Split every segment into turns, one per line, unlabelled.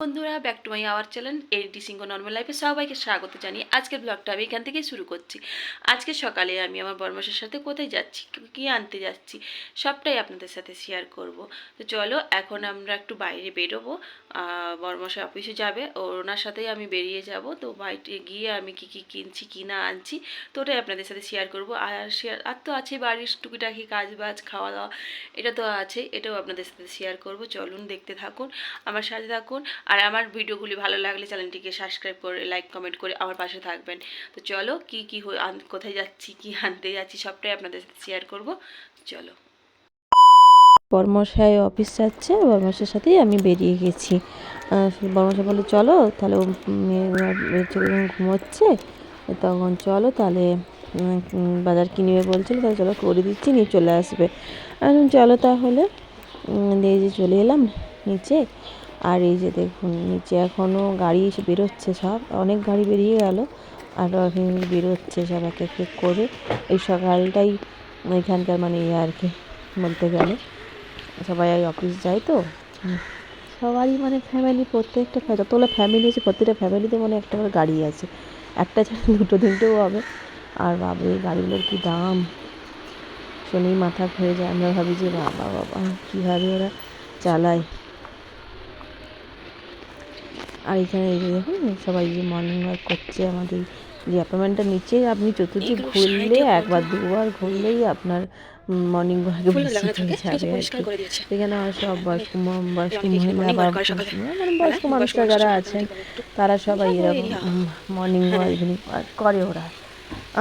বন্ধুরা back to my our channel Aditi Singh normal লাইফে সবাইকে স্বাগত জানিয়ে আজকের ব্লগটা আমি এখান থেকেই শুরু করছি। আজকে সকালে আমি আমার বর্মশের সাথে কোথায় যাচ্ছি, কী আনতে যাচ্ছি, সবটাই আপনাদের সাথে শেয়ার করব। তো চলো, এখন আমরা একটু বাইরে বেরোবো। বর্মশা অফিসে যাবে, ওনার সাথেই আমি বেরিয়ে যাব। তো বাইরে গিয়ে আমি কি কি কিনছি, কি না আনছি, তো ওটাই আপনাদের সাথে শেয়ার করব। আর শেয়ার আর তো আছে বাড়ির টুকিটাকি কাজ বাজ খাওয়া দাওয়া এটা তো আছে এটাও আপনাদের সাথে শেয়ার করব। চলুন দেখতে থাকুন, আমার সাথে থাকুন। আর আমার ভিডিওগুলি ভালো লাগলে চ্যানেলটিকে সাবস্ক্রাইব করে লাইক কমেন্ট করে আমার পাশে থাকবেন। তো চলো, কি কি কোথায় যাচ্ছি, কি আনতে যাচ্ছি, সবটাই আপনাদের সাথে শেয়ার করব। চলো।
বর্মশাই অফিস যাচ্ছে বর্মশার সাথেই আমি বেরিয়ে গেছি। বর্মশাই বলে চলো, তাহলে ঘুমোচ্ছে, তখন চলো, তাহলে বাজার কিনবে বলছিল, তাহলে চলো করে দিচ্ছি, নিয়ে চলে আসবে। চলো তাহলে। দিয়ে চলে এলাম নিচে। আর এই যে দেখুন, নিচে এখনও গাড়ি এসে বেরোচ্ছে সব। অনেক গাড়ি বেরিয়ে গেল, আর বেরোচ্ছে সব এক এক করে। এই সকালটাই এখানকার মানে ইয়ে আর কি, বলতে গেলে। সবাই অফিস যায় তো? সবারই মানে ফ্যামিলি প্রত্যেকটা যতগুলো ফ্যামিলি আছে, প্রত্যেকটা ফ্যামিলিতে মানে একটা করে গাড়ি আছে। একটা ছাড়া দুটো তিনটেও হবে। আর বাবা এই গাড়িগুলোর কী দাম? শুনেই মাথা হয়ে যায়। আমরা ভাবি যে, বাবা বাবা, কীভাবে ওরা চালায়? আর এখানে এই যে দেখুন সবাই যে মর্নিং ওয়াক করছে আমাদের যে অ্যাপার্টমেন্টটা নিচে আপনি চতুর্দিক
এগুলো
ঘুরলে একবার দুবার ঘুরলেই আপনার মর্নিং ওয়াকে ভিজিট হয়ে যাবে আর কি
করে
এখানে আমার সব বয়স্ক বয়স্ক মহিলা বা। মানে বয়স্ক মানুষরা যারা আছেন তারা সবাই এরকম মর্নিং ওয়াক ইভিনিং ওয়াক করে ওরা।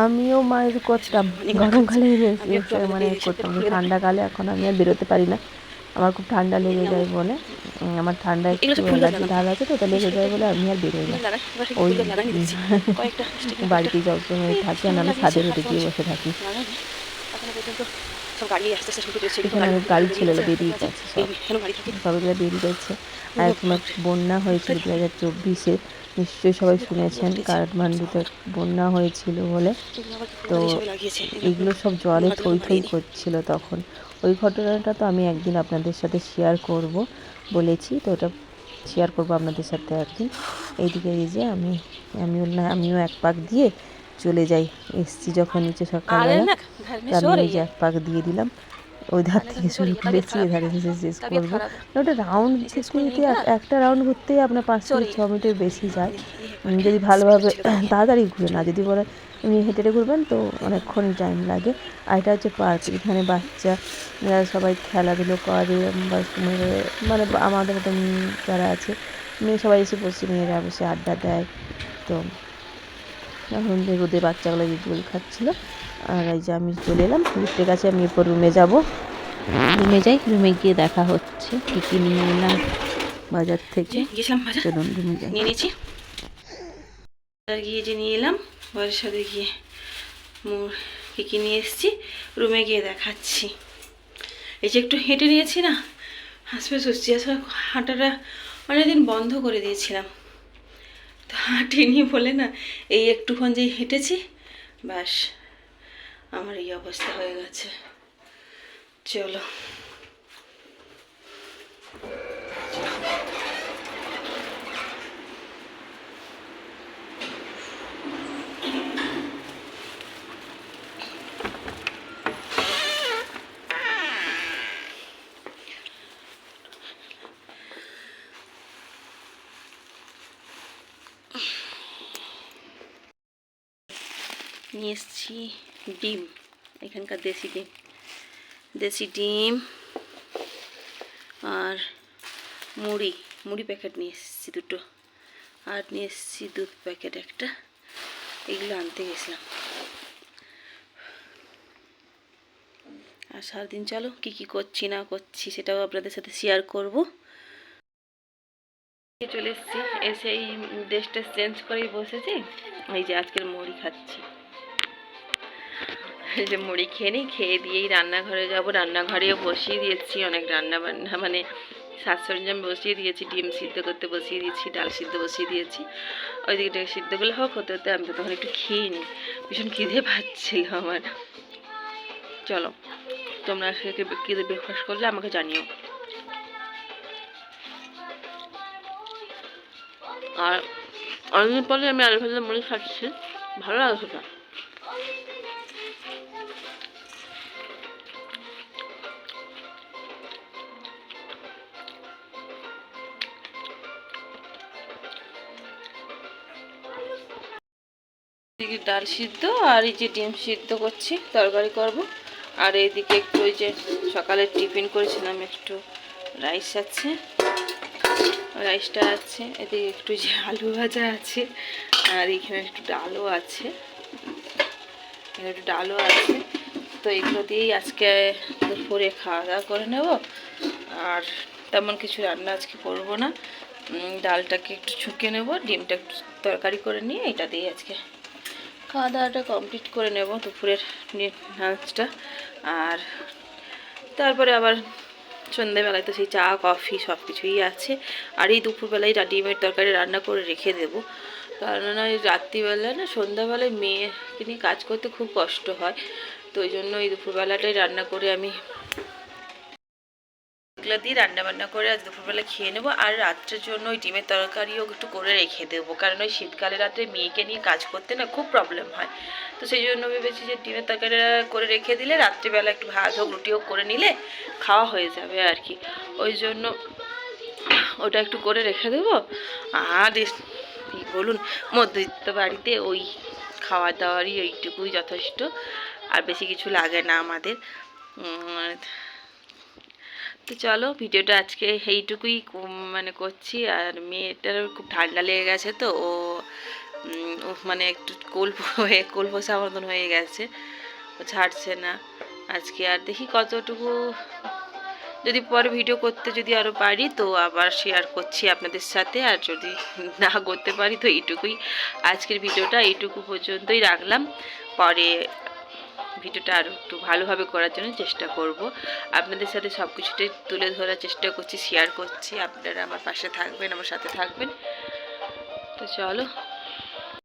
আমিও মায়ের করতাম। গরমকালে মানে করতাম ঠান্ডাকালে এখন আমি আর বেরোতে পারি না। আমার খুব ঠান্ডা লেগে যায় বলে। আমার ঠান্ডা একটু অ্যালার্জি। ঢাল আছে তো লেগে যায় বলে আমি আর বেরোই না। ওই বাড়িতে যতক্ষণ থাকি আর নাহলে ছাদের উঠে গিয়ে বসে থাকি।
এখনও গাড়ি
ছেলেরা বেরিয়ে গেছে সব। সবাইগুলো বেরিয়ে যাচ্ছে। আর এক বন্যা হয়েছিল দু হাজার চব্বিশে। নিশ্চয়ই সবাই শুনেছেন কাঠমান্ডুতে বন্যা হয়েছিল বলে। তো এগুলো সব জলে থই থই করছিল তখন। ওই ঘটনাটা তো আমি একদিন আপনাদের সাথে শেয়ার করব বলেছি তো ওটা শেয়ার করব আপনাদের সাথে একদিন। এইদিকে এই যে আমি আমিও না আমিও এক পাক দিয়ে চলে যাই। এসছি যখন নিচে সকালবেলা। আমি এই যে এক পাক দিয়ে দিলাম। ওই ধার থেকে শুরু করেছি এধারে এসে শেষ করব? ওটা রাউন্ড
শেষ
করতে একটা রাউন্ড ঘুরতেই আপনার পাঁচ থেকে ছ মিনিটের বেশি যায়। যদি ভালোভাবে তাড়াতাড়ি ঘুরে না, যদি বলে এমনি হেঁটে হেঁটে ঘুরবেন, তো অনেকক্ষণ টাইম লাগে। আর এটা হচ্ছে পার্ক এখানে বাচ্চা সবাই খেলাধুলো করে, বা মানে আমাদের মতো যারা আছে, মেয়ে সবাই এসে বসে, মেয়েরা বসে আড্ডা দেয়। তো এখন রোদে বাচ্চাগুলো যে জল খাচ্ছিলো আর এই যে আমি চলে এলাম লিফটের কাছে আমি এরপর রুমে যাব। রুমে যাই রুমে গিয়ে দেখা হচ্ছে কী কী নিয়ে এলাম বাজার থেকে।
গিয়েছিলাম বাজার।
চলুন রুমে যাই।
নিয়ে নিয়েছি। বাজার গিয়ে যে নিয়ে এলাম বাজার সাথে গিয়ে মোর কী কী নিয়ে এসেছি রুমে গিয়ে দেখাচ্ছি। এই যে একটু হেঁটে নিয়েছি না হাসপাতাল সুস্থি আসলে হাঁটাটা অনেকদিন বন্ধ করে দিয়েছিলাম। তো হাঁটিনি বলে না এই একটুক্ষণ যেই হেঁটেছি ব্যাস আমার এই অবস্থা হয়ে গেছে। চলো। নিয়ে এসেছি। ডিম, এখানকার দেশি ডিম দেশি ডিম আর মুড়ি মুড়ি প্যাকেট নিয়ে এসেছি দুটো। আর নিয়ে এসেছি দুধ প্যাকেট একটা, এগুলো আনতে গেছিলাম। আর সারাদিন চলো, কি কি করছি, না করছি, সেটাও আপনাদের সাথে শেয়ার করব। চলে এসেছি, এসে এই ড্রেসটা চেঞ্জ করেই বসেছি, এই যে আজকের মুড়ি খাচ্ছি। যে মুড়ি খেয়ে নিই, খেয়ে দিয়েই রান্নাঘরে যাব। রান্নাঘরেও বসিয়ে দিয়েছি অনেক রান্না বান্না মানে সাজ সরঞ্জাম বসিয়ে দিয়েছি, ডিম সিদ্ধ করতে বসিয়ে দিয়েছি, ডাল সিদ্ধ বসিয়ে দিয়েছি। ওইদিকে ডিম সিদ্ধগুলো হোক, হতে হতে আমি তো তখন একটু খেয়ে নিই। ভীষণ খিদে পাচ্ছিল আমার। চলো, তোমরা আজকে খিদে ব্রেকফাস্ট করলে আমাকে জানিও। আর অনেকদিন পরে আমি আলু ভাজা মুড়ি খাচ্ছি। ভালো লাগে সেটা এদিকে ডাল সিদ্ধ আর এই যে ডিম সিদ্ধ করছি, তরকারি করব। আর এইদিকে একটু ওই যে সকালে টিফিন করেছিলাম, একটু রাইস আছে। রাইসটা আছে, এদিকে একটু যে আলু ভাজা আছে, আর এখানে একটু ডালও আছে। এখানে একটু ডালও আছে। তো এগুলো দিয়েই আজকে দুপুরে খাওয়া দাওয়া করে নেব। আর তেমন কিছু রান্না আজকে করব না। ডালটাকে একটু ছুঁকে নেব, ডিমটা একটু তরকারি করে নিয়ে, এটা দিয়ে আজকে খাওয়া দাওয়াটা কমপ্লিট করে নেব দুপুরের লাঞ্চটা আর তারপরে আবার সন্ধ্যেবেলায় তো সেই চা, কফি সব কিছুই আছে। আর এই দুপুরবেলায় ডিমের তরকারি রান্না করে রেখে দেবো। কারণ ওই রাত্রিবেলায় না, সন্ধ্যাবেলায় মেয়েকে নিয়ে কাজ করতে খুব কষ্ট হয়। তো ওই জন্য এই দুপুরবেলাটাই রান্না করে আমি এগুলো দিয়ে রান্না বান্না করে আজ দুপুরবেলা খেয়ে নেব আর রাত্রের জন্য ওই ডিমের তরকারিও একটু করে রেখে দেবো। কারণ ওই শীতকালে রাত্রে মেয়েকে নিয়ে কাজ করতে না খুব প্রবলেম হয়। তো সেই জন্য ভেবেছি যে ডিমের তরকারিটা করে রেখে দিলে রাত্রিবেলা একটু ভাত হোক, রুটি হোক করে নিলে খাওয়া হয়ে যাবে আর কি। ওই জন্য ওটা একটু করে রেখে দেবো। আর বলুন, মধ্যবিত্ত বাড়িতে ওই খাওয়া দাওয়ারই ওইটুকুই যথেষ্ট। আর বেশি কিছু লাগে না আমাদের। তো চলো ভিডিওটা আজকে এইটুকুই মানে করছি। আর মেয়েটার খুব ঠান্ডা লেগে গেছে তো, ও মানে একটু কোল্প হয়ে কোল্পসা মতন হয়ে গেছে। ও ছাড়ছে না। আজকে আর দেখি কতটুকু, যদি পরে ভিডিও করতে যদি আরও পারি তো আবার শেয়ার করছি আপনাদের সাথে। আর যদি না করতে পারি তো এইটুকুই। আজকের ভিডিওটা এইটুকু পর্যন্তই রাখলাম। পরে ভিডিওটা আরও একটু ভালোভাবে করার জন্য চেষ্টা করব। আপনাদের সাথে সব কিছুটাই তুলে ধরার চেষ্টা করছি শেয়ার করছি। আপনারা আমার পাশে থাকবেন, আমার সাথে থাকবেন। তো চলো